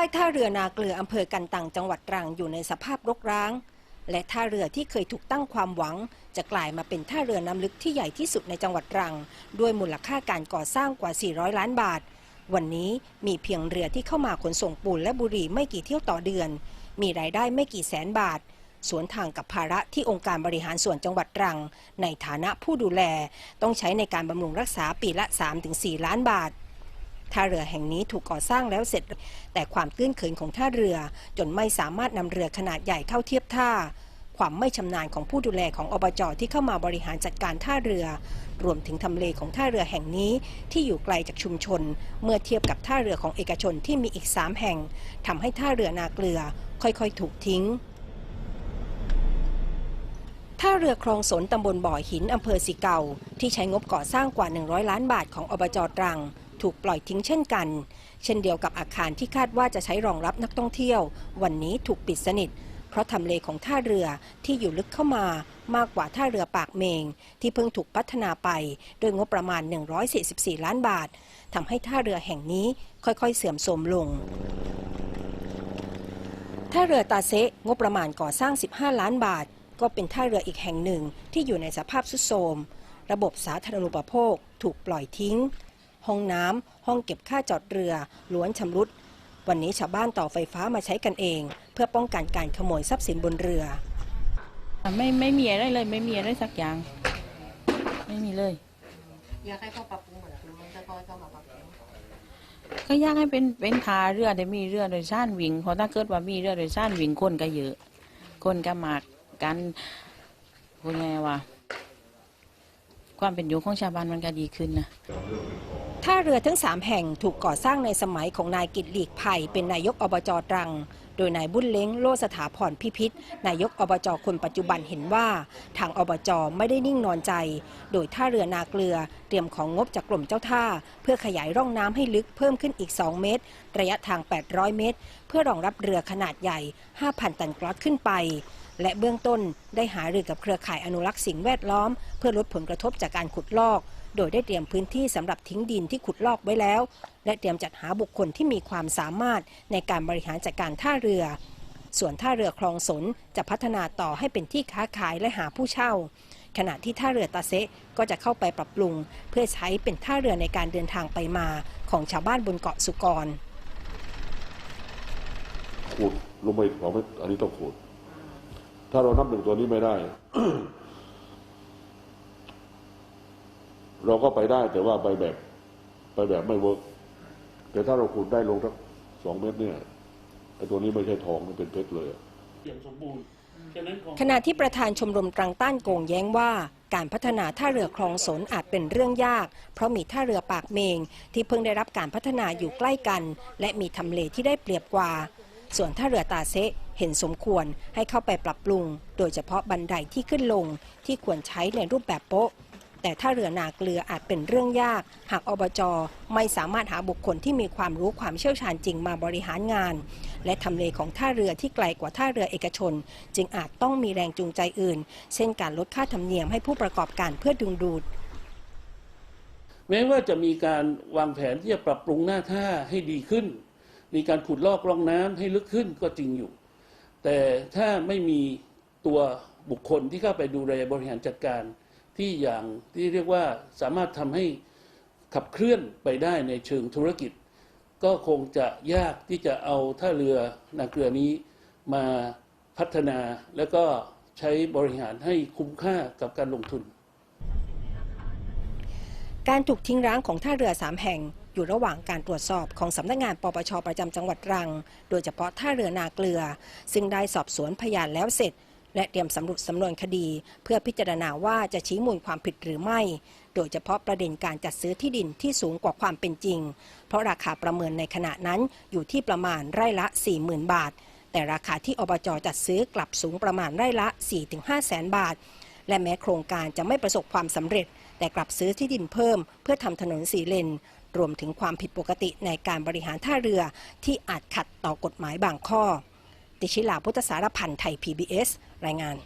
ป้ายท่าเรือนาเกลืออำเภอกันตังจังหวัดตรังอยู่ในสภาพรกร้าง และท่าเรือที่เคยถูกตั้งความหวัง จะกลายมาเป็นท่าเรือน้ำลึกที่ใหญ่ที่สุดในจังหวัดตรัง ด้วยมูลค่าการก่อสร้างกว่า 400 ล้านบาท วันนี้มีเพียงเรือที่เข้ามาขนส่งปูนและบุหรี่ไม่กี่เที่ยวต่อเดือน มีรายได้ไม่กี่แสนบาทสวนทางกับภาระที่องค์การบริหารส่วนจังหวัดตรัง ในฐานะผู้ดูแล ต้องใช้ในการบำรุงรักษาปีละ 3-4 ล้านบาท ท่าเรือแห่งนี้ถูกก่อสร้างแล้วเสร็จ แต่ความตื้นเขินของท่าเรือจนไม่สามารถนำเรือขนาดใหญ่เข้าเทียบท่า ความไม่ชำนาญของผู้ดูแลของอบจที่เข้ามาบริหารจัดการท่าเรือ รวมถึงทำเลของท่าเรือแห่งนี้ที่อยู่ไกลจากชุมชน เมื่อเทียบกับท่าเรือของเอกชนที่มีอีก3แห่งทำให้ท่าเรือนาเกลือ ค่อยๆ ถูกทิ้งท่าเรือคลองสนตำบลบ่อหินอำเภอสิเก่า ที่ใช้งบก่อสร้างกว่า 100 ล้านบาทของอบจตรัง ถูกปล่อยทิ้งเช่นกัน เช่นเดียวกับอาคารที่คาดว่าจะใช้รองรับนักท่องเที่ยว วันนี้ถูกปิดสนิท เพราะทำเลของท่าเรือที่อยู่ลึกเข้ามามากกว่าท่าเรือปากเมง ที่เพิ่งถูกพัฒนาไปโดยงบประมาณ 144 ล้านบาททำให้ท่าเรือแห่งนี้ค่อยๆ เสื่อมโทรมลงท่าเรือตาเซะงบประมาณก่อสร้าง 15 ล้านบาท ก็เป็นท่าเรืออีกแห่งหนึ่งที่อยู่ในสภาพทรุดโทรม ระบบสาธารณูปโภคถูกปล่อยทิ้ง ห้องน้ำห้องเก็บค่าจอดเรือล้วนชำรุด วันนี้ชาวบ้านต่อไฟฟ้ามาใช้กันเอง เพื่อป้องกันการขโมยทรัพย์สินบนเรือ ไม่ไม่มีอะไรเลยไม่มีอะไรสักอย่าง ไม่มีเลย อยากให้เขาปรับปรุงเหมือนคือมันจะก็เข้ามาปรับปรุงก็อยากให้เป็นเป็นทาเรือได้มีเรือโดยสารวิ่งเพราะถ้าเกิดว่ามีเรือโดยสารวิ่งคนก็เยอะ คนก็มากกันพูดไงว่าความเป็นอยู่ของชาวบ้านมันก็ดีขึ้นนะ ท่าเรือทั้ง 3 แห่งถูกก่อสร้างในสมัยของนายกิตหลีกไผ่เป็นนายกอบจตรัง โดยนายบุญเล้งโลสถาพรพิพิธ นายกอบจคนปัจจุบันเห็นว่า ทางอบจไม่ได้นิ่งนอนใจ โดยท่าเรือนาเกลือเตรียมของงบจากกรมเจ้าท่า เพื่อขยายร่องน้ำให้ลึกเพิ่มขึ้นอีก 2 เมตร ระยะทาง 800 เมตร เพื่อรองรับเรือขนาดใหญ่ 5,000 ตันกรอตขึ้นไปและเบื้องต้นได้หารือกับเครือข่ายอนุรักษ์สิ่งแวดล้อม เพื่อลดผลกระทบจากการขุดลอก โดยได้เตรียมพื้นที่สำหรับทิ้งดินที่ขุดลอกไว้แล้ว และเตรียมจัดหาบุคคลที่มีความสามารถในการบริหารจัดการท่าเรือ ส่วนท่าเรือคลองสนจะพัฒนาต่อให้เป็นที่ค้าขายและหาผู้เช่า ขณะที่ท่าเรือตาเซะก็จะเข้าไปปรับปรุง เพื่อใช้เป็นท่าเรือในการเดินทางไปมาของชาวบ้านบนเกาะสุกรขุดลงไปสองเมอันนี้ต้องขุด ถ้าเรานับหนึ่งตัวนี้ไม่ได้ เราก็ไปได้แต่ว่าไปแบบไปแบบไม่เวิร์กแต่ถ้าเราขุดได้ลงสักสองเมตรเนี่ยไอ้ตัวนี้ไม่ใช่ทองมันเป็นเพชรเลยอะอย่างสมบูรณ์ฉะนั้นของขณะที่ประธานชมรมตรังต้านโกงแย้งว่าการพัฒนาท่าเรือคลองสนอาจเป็นเรื่องยาก เพราะมีท่าเรือปากเมง ที่เพิ่งได้รับการพัฒนาอยู่ใกล้กัน และมีทำเลที่ได้เปรียบกว่า ส่วนท่าเรือตาเซะเห็นสมควรให้เข้าไปปรับปรุง โดยเฉพาะบันไดที่ขึ้นลงที่ควรใช้ในรูปแบบโป๊ะ แต่ถ้าเรือนาเกลืออาจเป็นเรื่องยาก หากอบจ ไม่สามารถหาบุคคลที่มีความรู้ความเชี่ยวชาญจริงมาบริหารงาน และทำเลของท่าเรือที่ไกลกว่าท่าเรือเอกชน จึงอาจต้องมีแรงจูงใจอื่น เช่นการลดค่าธรรมเนียมให้ผู้ประกอบการเพื่อดึงดูด แม้ว่าจะมีการวางแผนที่จะปรับปรุงหน้าท่าให้ดีขึ้น มีการขุดลอกร่องน้ำให้ลึกขึ้นก็จริงอยู่ แต่ถ้าไม่มีตัวบุคคลที่เข้าไปดูแลบริหารจัดการ ที่อย่างที่เรียกว่าสามารถทำให้ขับเคลื่อนไปได้ในเชิงธุรกิจ ก็คงจะยากที่จะเอาท่าเรือนาเกลือนี้มาพัฒนาแล้วก็ใช้บริหารให้คุ้มค่ากับการลงทุน การถูกทิ้งร้างของท่าเรือสามแห่งอยู่ระหว่างการตรวจสอบของสำนักงานปปชประจำจังหวัดตรัง โดยเฉพาะท่าเรือนาเกลือ ซึ่งได้สอบสวนพยานแล้วเสร็จ และเตรียมสำรุปสำนวนคดี เพื่อพิจารณาว่าจะชี้มูลความผิดหรือไม่ โดยเฉพาะประเด็นการจัดซื้อที่ดินที่สูงกว่าความเป็นจริง เพราะราคาประเมินในขณะนั้นอยู่ที่ประมาณไร่ละ 40,000 บาท แต่ราคาที่อบจจัดซื้อกลับสูงประมาณไร่ละ 4-5แสนบาท และแม้โครงการจะไม่ประสบความสำเร็จ แต่กลับซื้อที่ดินเพิ่ม เพื่อทำถนนสีเลนรวมถึงความผิดปกติในการบริหารท่าเรือที่อาจขัดต่อกฎหมายบางข้อ ติชิลาพุทธสารพันธ์ไทย PBS รายงาน